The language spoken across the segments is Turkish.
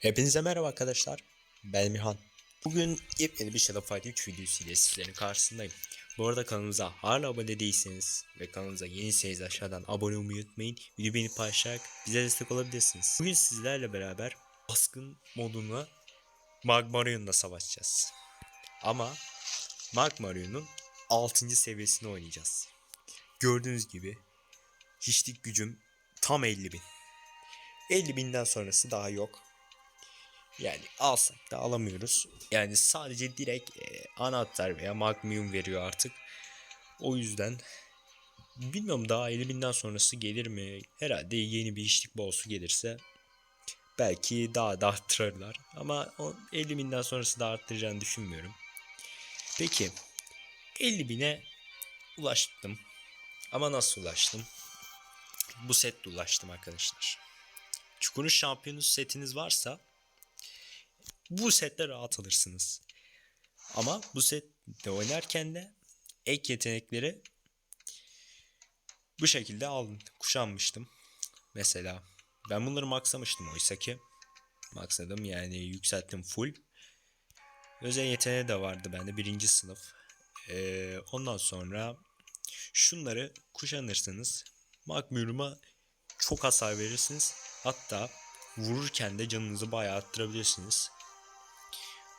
Hepinize merhaba arkadaşlar. Ben Mihan. Bugün yepyeni bir Shadow Fight 3 videosu ile sizlerin karşısındayım. Bu arada kanalımıza hala abone değilseniz ve kanalımıza yeniyseniz aşağıdan abone olmayı unutmayın. Video beğenip paylaşarak bize destek olabilirsiniz. Bugün sizlerle beraber baskın moduna Magmarion'la savaşacağız. Ama Magmarion'un 6. seviyesini oynayacağız. Gördüğünüz gibi hiçlik gücüm tam 50 bin. 50 binden sonrası daha yok. Yani alsak da alamıyoruz. Yani sadece direkt e, anahtar veya magmium veriyor artık. O yüzden bilmiyorum daha 50 binden sonrası gelir mi? Herhalde yeni bir işlik boss'u gelirse belki daha da arttırırlar. Ama o 50 binden sonrası da arttıracağını düşünmüyorum. Peki 50 bine ulaştım. Ama nasıl ulaştım? Bu setle ulaştım arkadaşlar. Çukur'un şampiyonu setiniz varsa bu sette rahat alırsınız. Ama bu sette oynarken de ek yetenekleri bu şekilde aldım, kuşanmıştım. Mesela ben bunları maxlamıştım oysa ki. Maxladım yani yükselttim full. Özel yeteneği de vardı bende birinci sınıf. Ee, ondan sonra şunları kuşanırsınız. Magmurum'a çok hasar verirsiniz. Hatta vururken de canınızı bayağı arttırabilirsiniz.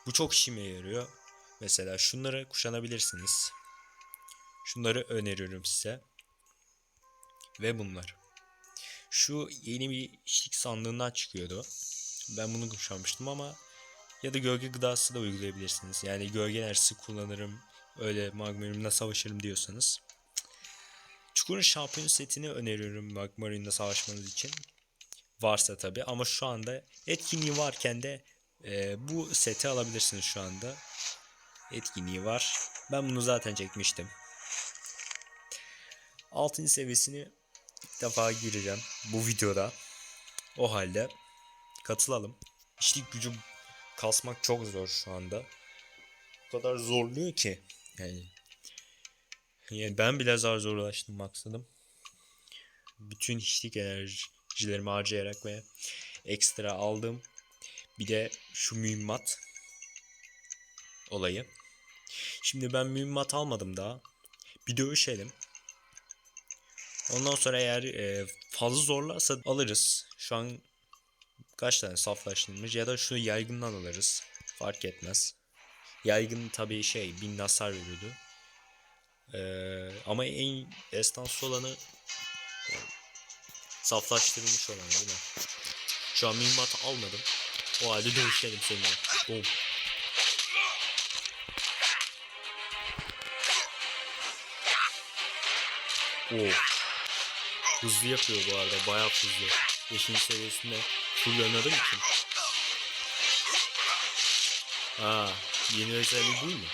Bu çok işime yarıyor. Mesela şunları kuşanabilirsiniz. Şunları öneriyorum size. Ve bunlar. Şu yeni bir işlik sandığından çıkıyordu. Ben bunu kuşanmıştım ama ya da gölge gıdası da uygulayabilirsiniz. Yani gölge enerjisi kullanırım, öyle magmurumla savaşırım diyorsanız. Çukur'un şampiyon setini öneriyorum magmurumla savaşmanız için. Varsa tabi ama şu anda etkinliği varken de ee, bu seti alabilirsiniz şu anda. Etkinliği var. Ben bunu zaten çekmiştim. 6. seviyesini ilk defa gireceğim bu videoda. O halde katılalım. İşlik gücü kasmak çok zor şu anda. O kadar zorluyor ki. Yani, yani ben bile zar zor ulaştım maksadım. Bütün hiçlik enerjilerimi harcayarak ve ekstra aldım. Bir de şu mühimmat olayı. Şimdi ben mühimmat almadım daha. Bir dövüşelim. Ondan sonra eğer e, fazla zorlarsa alırız. Şu an kaç tane saflaştırmış ya da şu yaygından alırız. Fark etmez. Yaygın tabii şey bin hasar veriyordu. Ee, ama en estanslı olanı saflaştırılmış olan değil mi? Şu an mühimmat almadım. O halde dövüşelim seninle. Boom. Oo. Hızlı yapıyor bu arada. Bayağı hızlı. 5. seviyesinde full oynadığım için. Aa, yeni özelliği bu mu?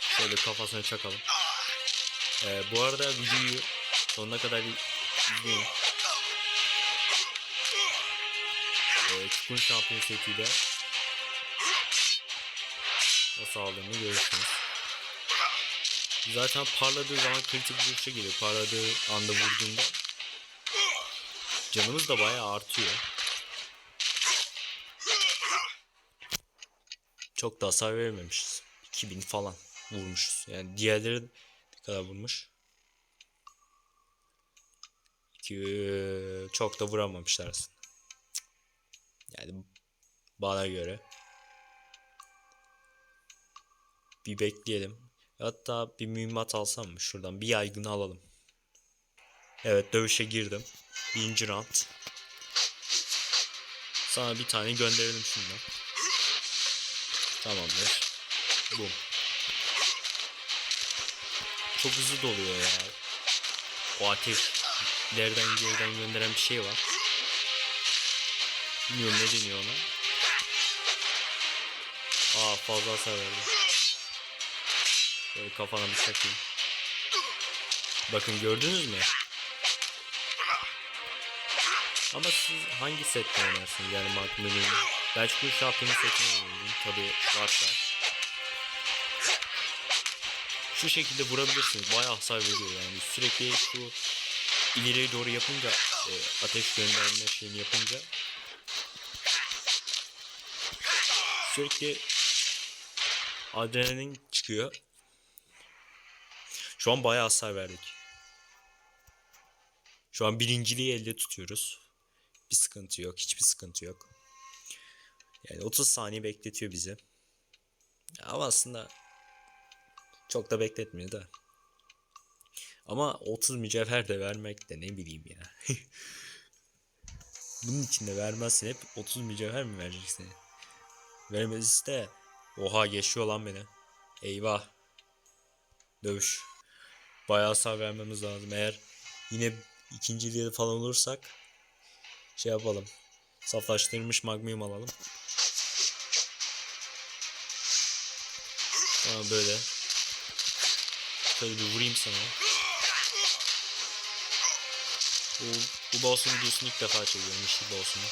Şöyle kafasına çakalım. Ee, bu arada videoyu sonuna kadar izleyin. E, Çukun şampiyon setiyle nasıl aldığını görürsünüz. Zaten parladığı zaman kritik vuruşa geliyor. Parladığı anda vurduğunda canımız da bayağı artıyor. Çok da hasar vermemişiz. 2000 falan vurmuşuz. Yani diğerleri ne kadar vurmuş? İki, çok da vuramamışlar aslında. Yani bana göre. Bir bekleyelim. Hatta bir mühimmat alsam mı? Şuradan bir yaygını alalım. Evet dövüşe girdim. Birinci round. Sana bir tane gönderelim şundan. Tamamdır. Bum. Çok hızlı doluyor ya. O ateşlerden geriden gönderen bir şey var. Bilmiyorum ne deniyor ona. Aa fazla hasar verdi. Böyle kafana bir çakayım. Bakın gördünüz mü? Ama siz hangi sette oynarsınız yani Mark Miller'ın? Ben çünkü şampiyonu setini oynuyorum tabi varsa. Şu şekilde vurabilirsiniz. Bayağı hasar veriyor yani. Sürekli şu ileriye doğru yapınca e, ateş gönderme şeyini yapınca Sürekli adrenalin çıkıyor. Şu an bayağı hasar verdik. Şu an birinciliği elde tutuyoruz. Bir sıkıntı yok. Hiçbir sıkıntı yok. Yani 30 saniye bekletiyor bizi. Ama aslında çok da bekletmiyor da. Ama 30 mücevher de vermek de ne bileyim ya. Bunun için de vermezsin hep 30 mücevher mi vereceksin? Vermez iste. Oha geçiyor lan beni. Eyvah. Dövüş. Bayağı hasar vermemiz lazım. Eğer yine ikinciliğe falan olursak şey yapalım. Saflaştırılmış magmium alalım. Tamam böyle. Şöyle bir vurayım sana. Bu, bu boss'un videosunu ilk defa çekiyorum. İşte boss'unu.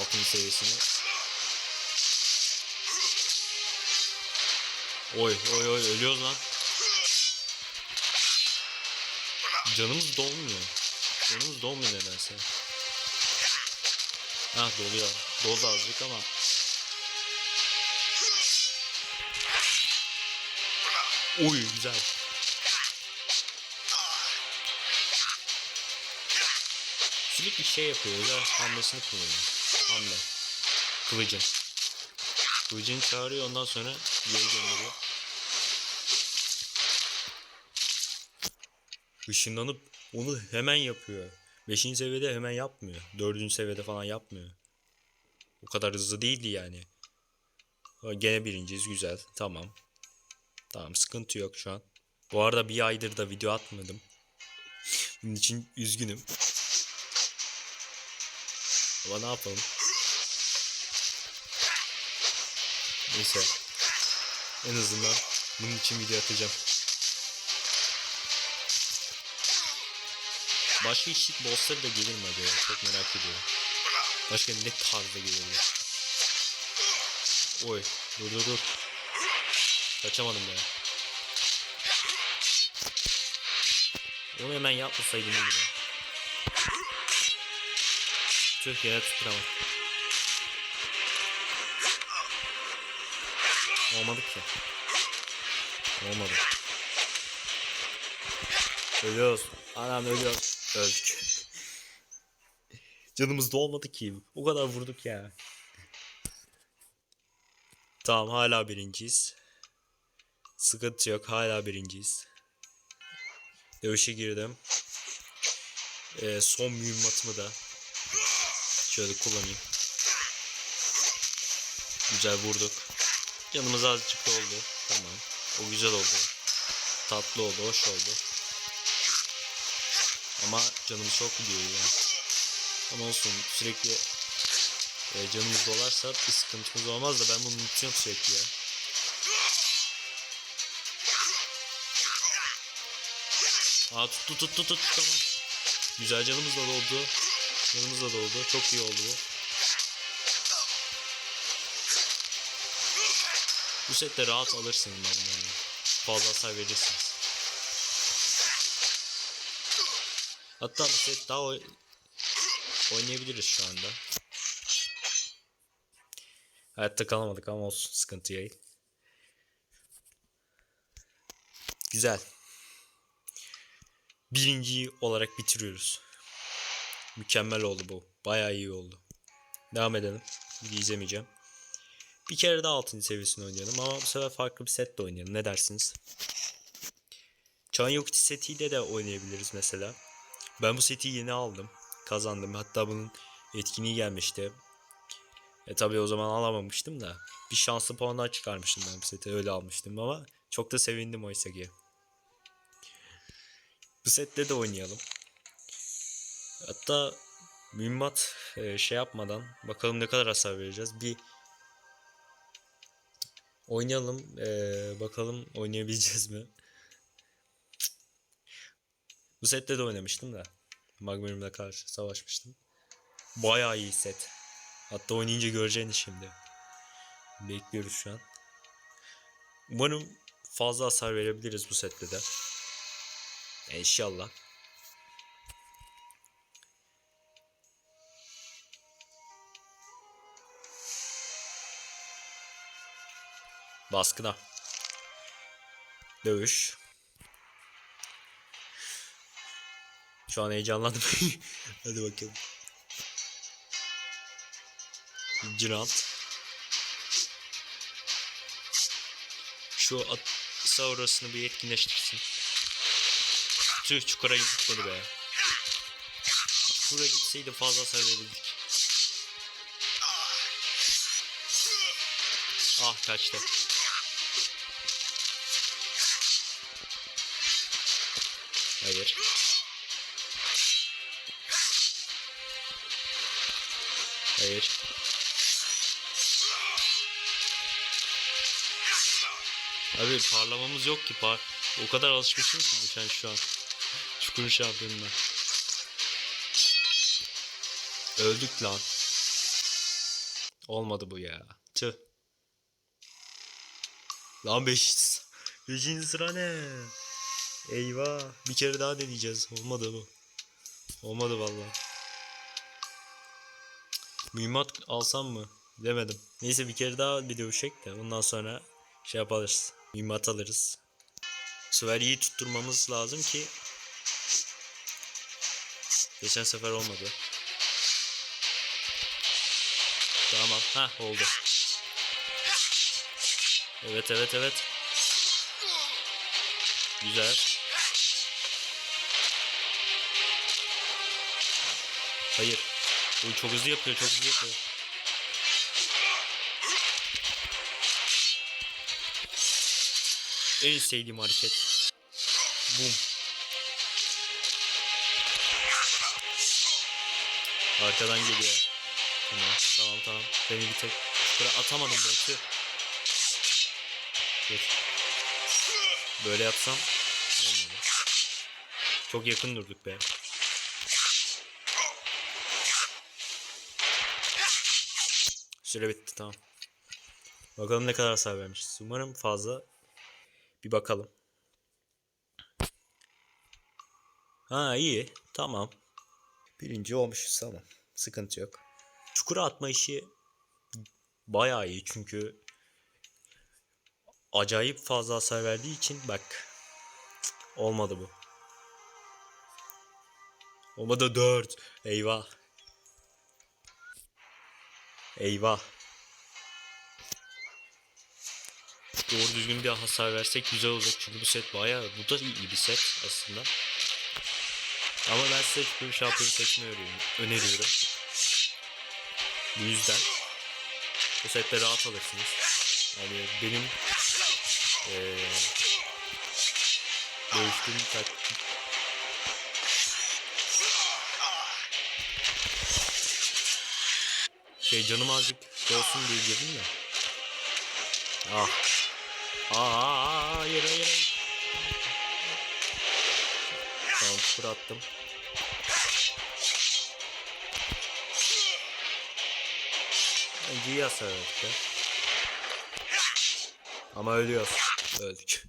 6. seviyesini. Oy oy oy ölüyoruz lan. Canımız dolmuyor. Canımız dolmuyor nedense. Ha doluyor. Doldu azıcık ama. Oy güzel. Sürekli şey yapıyor. Özel hamlesini kullanıyor. Hamle. Kılıcın. Kılıcını çağırıyor ondan sonra geri gönderiyor. Işınlanıp onu hemen yapıyor. 5. seviyede hemen yapmıyor. 4. seviyede falan yapmıyor. O kadar hızlı değildi yani. Gene birinciyiz güzel. Tamam. Tamam sıkıntı yok şu an. Bu arada bir aydır da video atmadım. Bunun için üzgünüm. Ama ne yapalım? Neyse. En azından bunun için video atacağım. Başka işlik bossları da gelir mi acaba? Çok merak ediyorum. Başka ne tarzda gelirler? Oy. Dur dur dur. Kaçamadım ben. Onu hemen yapmasaydım iyiydi. Tüh yere tutturamam. Olmadı ki. Olmadı. Ölüyoruz. Anam ölüyoruz. Öldük. Canımız da olmadı ki. O kadar vurduk ya. Tamam hala birinciyiz. Sıkıntı yok hala birinciyiz. Dövüşe girdim. Ee, son mühimmatımı da şöyle kullanayım. Güzel vurduk. Canımız azıcık oldu. Tamam. O güzel oldu. Tatlı oldu, hoş oldu. Ama canımız çok gidiyor ya. Ama olsun sürekli e, canımız dolarsa bir sıkıntımız olmaz da ben bunu unutuyorum sürekli ya. Aa tuttu tuttu tuttu tamam. Güzel canımız da doldu. Canımız da doldu. Çok iyi oldu bu. Bu sette rahat alırsınız ben. Fazla hasar verirsiniz. Hatta bir set daha oy- oynayabiliriz şu anda. Hayatta kalamadık ama olsun sıkıntı değil. Güzel. Birinciyi olarak bitiriyoruz. Mükemmel oldu bu. Bayağı iyi oldu. Devam edelim. Bir izlemeyeceğim. Bir kere daha 6. seviyesini oynayalım ama bu sefer farklı bir setle oynayalım. Ne dersiniz? Çan Yokti setiyle de oynayabiliriz mesela. Ben bu seti yeni aldım. Kazandım. Hatta bunun etkinliği gelmişti. E tabi o zaman alamamıştım da. Bir şanslı puan daha çıkarmıştım ben bu seti. Öyle almıştım ama çok da sevindim oysa ki. Bu sette de oynayalım. Hatta mühimmat e, şey yapmadan bakalım ne kadar hasar vereceğiz. Bir oynayalım. e, bakalım oynayabileceğiz mi? Bu sette de oynamıştım da. Magmurum'la karşı savaşmıştım. Bayağı iyi set. Hatta oynayınca göreceğiniz şimdi. Bekliyoruz şu an. Umarım fazla hasar verebiliriz bu sette de. İnşallah. Baskına. Dövüş. Şu an heyecanlandım. Hadi bakalım. Cirant. Şu at Saurus'unu bir etkinleştirsin. Tüh çukura gitmedi be. Çukura gitseydi fazla hasar. Ah kaçtı. Hayır. Hayır. Abi parlamamız yok ki par. O kadar alışmışım ki sen şu an. Çukurun şampiyonuna. Öldük lan. Olmadı bu ya. Tüh. Lan 5. 5. sıra ne? Eyvah. Bir kere daha deneyeceğiz. Olmadı bu. Olmadı vallahi. Mühimmat alsam mı? Demedim. Neyse bir kere daha bir dövüşek de ondan sonra şey yaparız. Mühimmat alırız. Bu sefer iyi tutturmamız lazım ki Geçen sefer olmadı. Tamam. Ha oldu. Evet evet evet. Güzel. Hayır. Bu çok hızlı yapıyor, çok hızlı yapıyor. En sevdiğim hareket. Boom. Arkadan geliyor. Tamam, tamam, tamam. Beni bir tek şuraya atamadım be. Tüh. Dur. Böyle yapsam olmadı. Çok yakın durduk be. Süre bitti tamam. Bakalım ne kadar hasar vermişiz. Umarım fazla. Bir bakalım. Ha iyi. Tamam. Birinci olmuşuz tamam. Sıkıntı yok. Çukura atma işi bayağı iyi çünkü acayip fazla hasar verdiği için bak olmadı bu. Olmadı 4. Eyvah. Eyvah. Doğru düzgün bir hasar versek güzel olacak çünkü bu set bayağı bu da iyi bir set aslında. Ama ben size bir şampiyon seçmeyi öneriyorum. öneriyorum. Bu yüzden bu sette rahat alırsınız. Yani benim eee dövüştüğüm taktik şey canım azıcık olsun diye girdim ya. Ah. Aa, hayır hayır. Tamam sıfır attım. İyi hasar. Ama ölüyoruz. Öldük.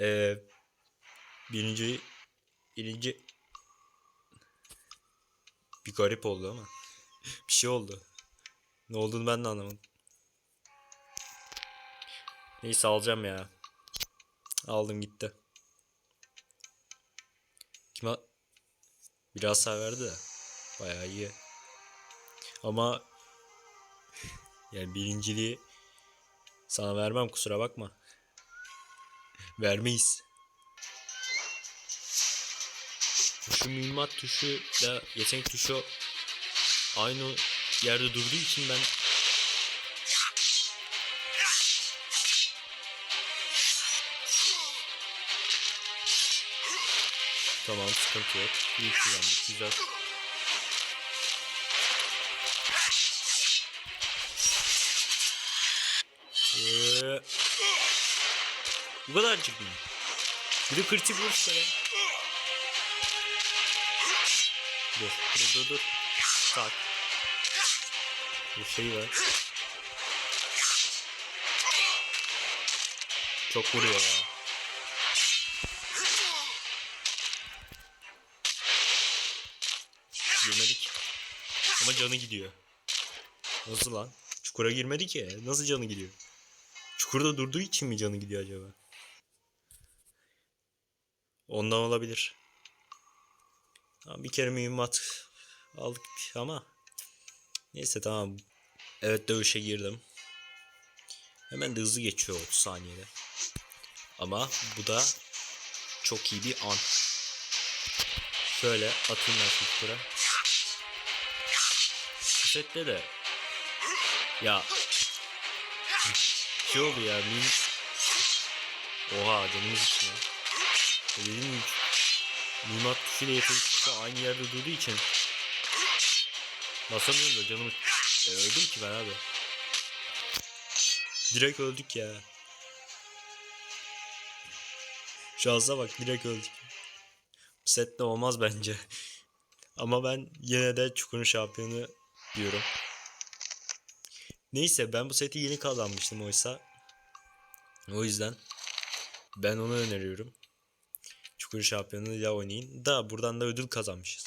Ee, birinci birinci bir garip oldu ama bir şey oldu. Ne olduğunu ben de anlamadım. Neyse alacağım ya. Aldım gitti. Kime biraz hasar verdi de bayağı iyi. Ama yani birinciliği sana vermem kusura bakma. Vermeyiz. Şu mühimmat tuşu da yetenek tuşu aynı yerde durduğu için ben Tamam sıkıntı yok. İyi kullandık güzel. Ee, bu kadarcık mı? Bir de kritik vuruş Dur dur dur dur. Tak. Bu şey var. Çok vuruyor ya. Girmedik. Ama canı gidiyor. Nasıl lan? Çukura girmedi ki. Nasıl canı gidiyor? Çukurda durduğu için mi canı gidiyor acaba? Ondan olabilir. Bir kere mühimmat aldık ama neyse tamam. Evet dövüşe girdim. Hemen de hızlı geçiyor 30 saniyede. Ama bu da çok iyi bir an. Şöyle atayım ben. Bu sette de ya şey oldu ya mim Oha canımız için. E Dediğim gibi Mimat tuşuyla yetenek tuşu aynı yerde durduğu için Basamıyorum da canımı e, öldüm ki ben abi. Direkt öldük ya. Şansa bak direkt öldük. Bu sette olmaz bence. Ama ben yine de Çukur'un şampiyonu diyorum. Neyse ben bu seti yeni kazanmıştım oysa. O yüzden ben onu öneriyorum. Çukur şampiyonuyla oynayın. Da buradan da ödül kazanmışız.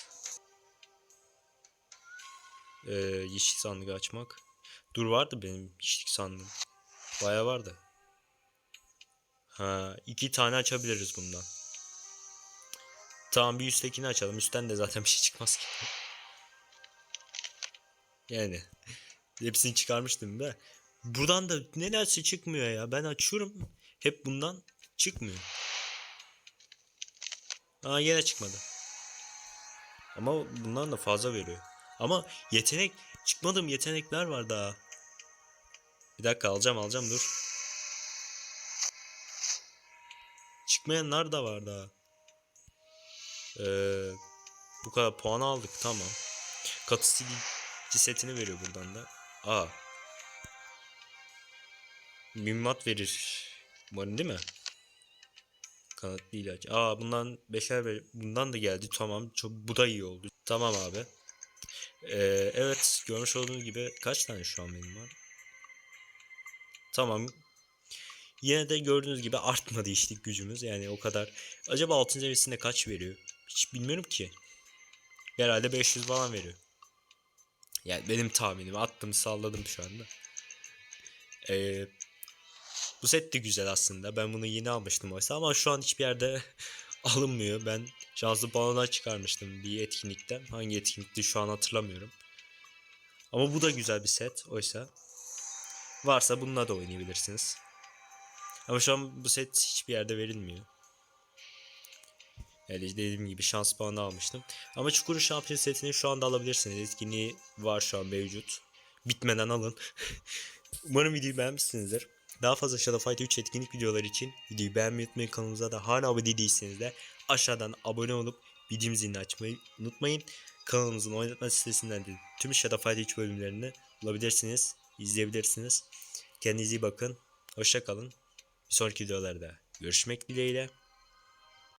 Ee, yeşil sandığı açmak. Dur vardı benim yeşil sandığım. Baya vardı. Ha, iki tane açabiliriz bundan. Tamam bir üsttekini açalım. Üstten de zaten bir şey çıkmaz ki. Yani hepsini çıkarmıştım da. Buradan da nelerse çıkmıyor ya. Ben açıyorum. Hep bundan çıkmıyor. Aa yine çıkmadı. Ama bundan da fazla veriyor. Ama yetenek çıkmadığım yetenekler var daha. Bir dakika alacağım alacağım dur. Çıkmayanlar da var daha. Ee, bu kadar puan aldık tamam. Katı silici setini veriyor buradan da. Aa. Mühimmat verir. Umarım değil mi? Kanatlı ilaç. Aa bundan beşer ver. Bundan da geldi. Tamam. Çok, bu da iyi oldu. Tamam abi. Ee, evet görmüş olduğunuz gibi kaç tane şu an benim var? Tamam. Yine de gördüğünüz gibi artmadı işlik gücümüz. Yani o kadar. Acaba altın seviyesinde kaç veriyor? Hiç bilmiyorum ki. Herhalde 500 falan veriyor. Yani benim tahminim. Attım salladım şu anda. Ee, bu set de güzel aslında. Ben bunu yeni almıştım oysa ama şu an hiçbir yerde alınmıyor. Ben şanslı balona çıkarmıştım bir etkinlikten. Hangi etkinlikti şu an hatırlamıyorum. Ama bu da güzel bir set oysa. Varsa bununla da oynayabilirsiniz. Ama şu an bu set hiçbir yerde verilmiyor. Yani dediğim gibi şans puanı almıştım. Ama Çukur'un şampiyon setini şu anda alabilirsiniz. Etkinliği var şu an mevcut. Bitmeden alın. Umarım videoyu beğenmişsinizdir. Daha fazla Shadow Fight 3 etkinlik videoları için videoyu beğenmeyi unutmayın. Kanalımıza da hala abone değilseniz de aşağıdan abone olup bildirim zilini açmayı unutmayın. Kanalımızın oynatma sitesinden de tüm Shadow Fight 3 bölümlerini bulabilirsiniz. izleyebilirsiniz. Kendinize iyi bakın. Hoşça kalın. Bir sonraki videolarda görüşmek dileğiyle.